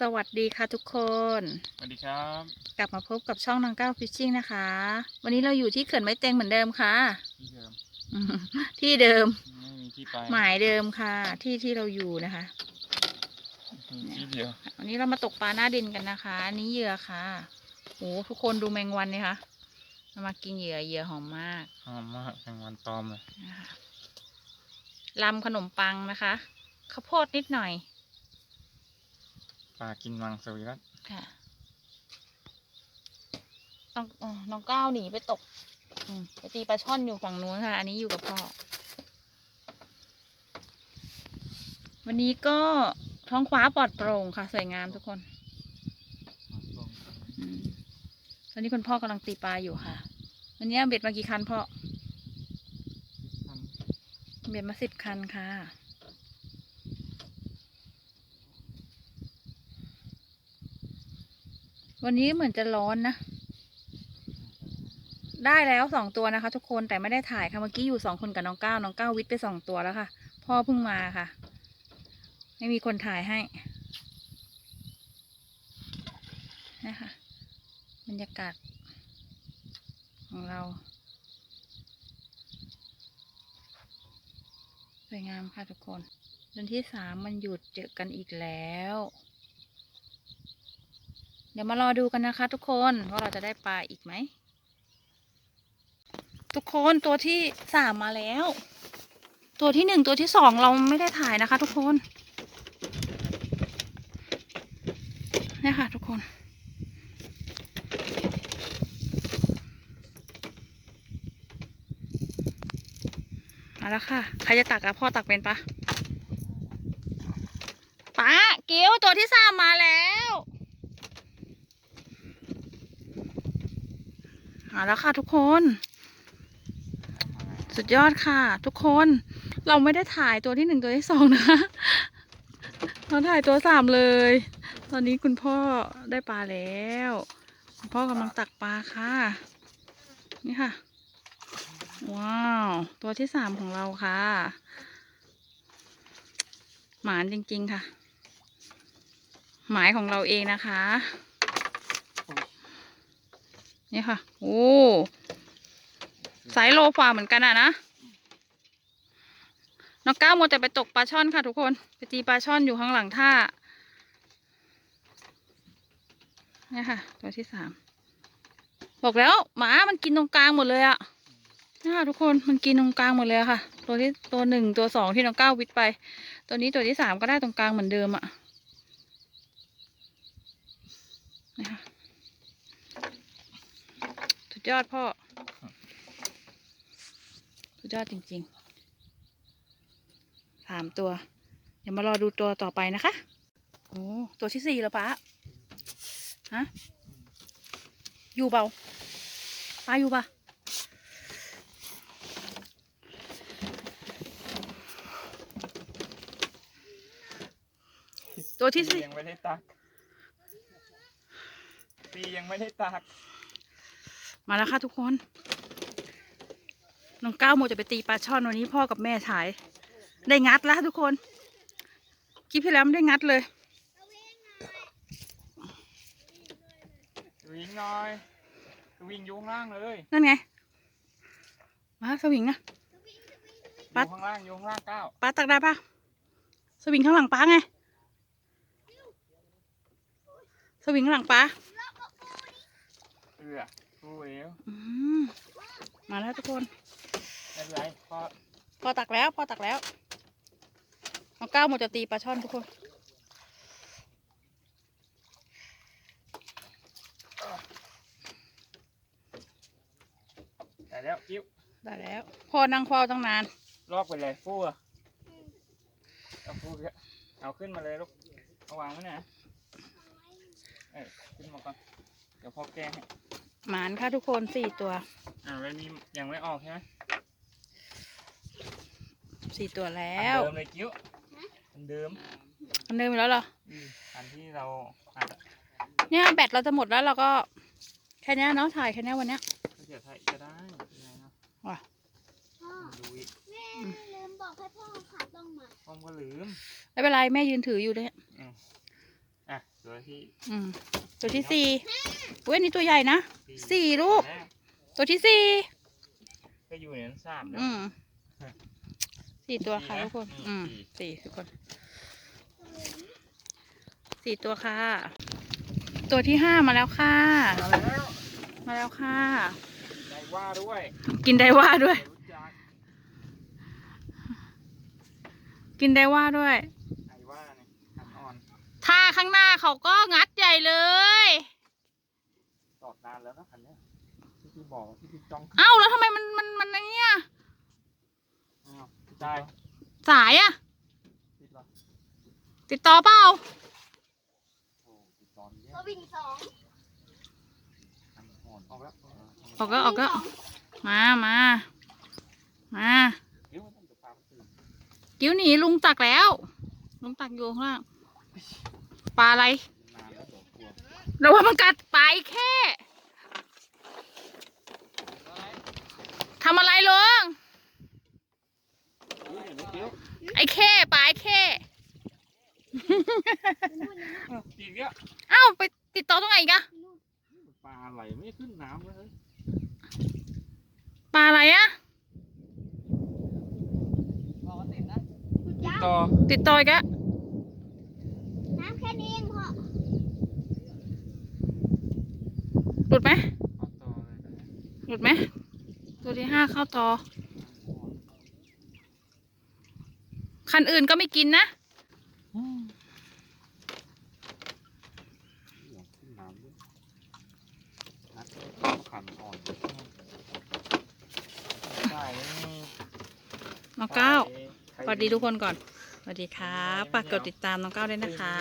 สวัสดีค่ะทุกคน สวัสดีครับ กลับมาพบกับช่องนางก้าวฟิชชิ่งนะคะ วันนี้เราอยู่ที่เขื่อนไม้เต็งเหมือนเดิมค่ะ ที่เดิมอืมที่เดิม ไม่มีที่ไปหมายเดิมค่ะ ที่ที่เราอยู่นะคะ มีที่เดียววันนี้เรามาตกปลาหน้าดินกันนะคะ อันนี้เหยื่อค่ะโอ้ทุกคนดูแมงวันนี่ค่ะเรามากินเหยื่อเหยื่อหอมมากหอมมากแมงวันตอมเลยนะคะลำขนมปังนะคะข้าวโพดนิดหน่อย ปลากินมังสวิรัตค่ะ น้องอ๋อน้องก้าวหนีไปตก อืมไปตีปลาช่อนอยู่ฝั่งนู้นค่ะ อันนี้อยู่กับพ่อ วันนี้ก็ท้องฟ้าปลอดโปร่งค่ะ สวยงามทุกคนอืมตอนนี้คุณพ่อกำลังตีปลาอยู่ค่ะ วันนี้เอาเบ็ดมากี่คันพ่อ เบ็ดมาสิบคันค่ะ วันนี้เหมือนจะร้อนนะ ได้แล้วสองตัวนะคะ ทุกคนแต่ไม่ได้ถ่ายค่ะเมื่อกี้อยู่สองคนกับน้องก้าวน้องก้าววิทย์ไปสองตัวแล้วค่ะ พ่อเพิ่งมาค่ะ ไม่มีคนถ่ายให้นะคะบรรยากาศของเราสวยงามค่ะทุกคนเดือนที่สามมันหยุดเจอกันอีกแล้ว เดี๋ยวมารอดูกันนะคะทุกคนว่าเราจะได้ปลาอีกไหม ทุกคนตัวที่สามมาแล้ว ตัวที่หนึ่งตัวที่สองเราไม่ได้ถ่ายนะคะ ทุกคนเนี่ยค่ะ ทุกคน มาแล้วค่ะ ใครจะตักอะพ่อตักเป็นปะป้าเกี้ยวตัวที่สามมาแล้ว มาแล้วค่ะทุกคน สุดยอดค่ะ ทุกคน เราไม่ได้ถ่ายตัวที่หนึ่งตัวที่สองนะคะเราถ่ายตัวสามเลย ตอนนี้คุณพ่อได้ปลาแล้ว คุณพ่อกำลังตักปลาค่ะ นี่ค่ะ ว้าว ตัวที่สามของเราค่ะ หมานจริงๆค่ะ หมายของเราเองนะคะ นี่ค่ะ โอ้ไซส์โลฝ่าเหมือนกันอะนะ น้องก้าวโมวแต่ไปตกปลาช่อนค่ะทุกคน ไปตีปลาช่อนอยู่ข้างหลังท่าเนี่ยค่ะ ตัวที่สาม บอกแล้ว หมามันกินตรงกลางหมดเลยอะนี่ค่ะทุกคน มันกินตรงกลางหมดเลยค่ะ ตัวที่ตัวหนึ่งตัวสองที่น้องก้าววิทไป ตัวนี้ตัวที่สามก็ได้ตรงกลางเหมือนเดิมอะนี่ค่ะ ดยอดพ่อ สุดยอดจริงๆ สามตัว เดี๋ยวมารอดูตัวต่อไปนะคะ โอ้ ตัวที่สี่แล้วป้าฮะ อยู่เปล่าป้าอยู่ปะตัวที่สี่ยังไม่ได้ตักปียังไม่ได้ตัก มาแล้วค่ะทุกคนน้องก้าวโมจะไปตีปลาช่อนวันนี้พ่อกับแม่ถ่าย ได้งัดแล้วทุกคนคลิปที่แล้วไม่ได้งัดเลยวิ่งหน่อยวิ่งอยุ่ข้างล่างเลยนั่นไง มาสวิงนะอปั๊ดยู่ข้างล่างอยู่ข้างล่างก้าวป้าตักได้ปะสวิงข้างหลังป้าไง สวิงข้างหลังป้า เอือ กูเอวอืมมาแล้วทุกคนไม่เป็นไรพอพอตักแล้วพอตักแล้วน้องก้าวโมจะตีปลาช่อนทุกคน แต่แล้วกิ้วได้แล้วพ่อนั่งเฝ้าตั้งนาน ลอกไปเลยฟู่อะเอาฟู่เยอะเอาขึ้นมาเลยลูกเอาวางไว้นะเออขึ้นมาก่อนเดี๋ยวพ่อแก้ให้ หมานค่ะทุกคนสี่ตัว อ่าแล้วนี่ยังไม่ออกใช่ไหมสี่ตัวแล้อันวเดิมเลยกิ้วอันเดิมอันเดิมอีกแล้วเหรออืมอันที่เราอัดอะเนี่ยแบตเราจะหมดแล้วเราก็แค่เนี้ยเนาะถ่ายแค่เนี้ยวันเนี้ยก็เดี๋ยวถ่ายก็ได้ยังไงเนาะว่ะพ่อดูอีกแม่ลืมบอกให้พ่อขัดลงมาผมก็ลืมไม่เป็นไรแม่ยืนถืออยู่เนี่ยอะสวยตัวที่อืมตัวที่สี่ เว้ยนี่ตัวใหญ่นะสี่ลูกแรตัวที่สี่ก็อยู่ในนั้นสามแล้วอืมสี่ตัวค่ะสี่นะทุกคน อือืมมสี่สี่ทุกคนสี่ตัวค่ะ ตัวที่ห้ามาแล้วค่ะ มาแล้วมาแล้วค่ะได้ว่าด้วยกินไดว่าด้วย รู้จักกินไดว่าด้วยไอ้ว่าเนี่ยขันอ่อน ถ้าข้างหน้าเขาก็งัดใหญ่เลยตอบนานแล้วนะคันเนี้ยที่พี่บอกที่พี่จ้องเอ้าแล้วทำไมมันมันมันอันเนี้ยอ้าวได้สายอะติดเหรอติดต่อเปล่าโอ้ติดตอนเนี้ยตัววิ่งสองขันอ่อนออกแล้วออกก็ออกก็มามามาเดี๋ยวมันจะพาไปตื่นกิ้วหนีลุงตักแล้ว ลุงตักอยู่ข้างล่างปลาอะไรนานแล้วเดี๋ยวกลัวแล้วว่ามันกัดไปแค่ ทำอะไรลุงเฮ้ยเห็นไหมเกี้ยวไอ้แค่ปลาไอ้แค่ตีเกี้ยวเอ้าไปติดต่อตรงไหนอีกอะปลาไหลไม่ขึ้นน้ำเลยปลาอะไรอะคุณจ้าต่อติดต่ออีกอะน้ำแค่นี้เองพ่อหลุดไหมเอาต่อเลยหลุดไหม ตัวที่ห้าเข้าต่อ คันอื่นก็ไม่กินนะน้อ่อนได้น้องก้าสวัสดีทุกคนก่อนสวัสดีครับฝากกดติดตามน้องเก้าด้วยนะคะ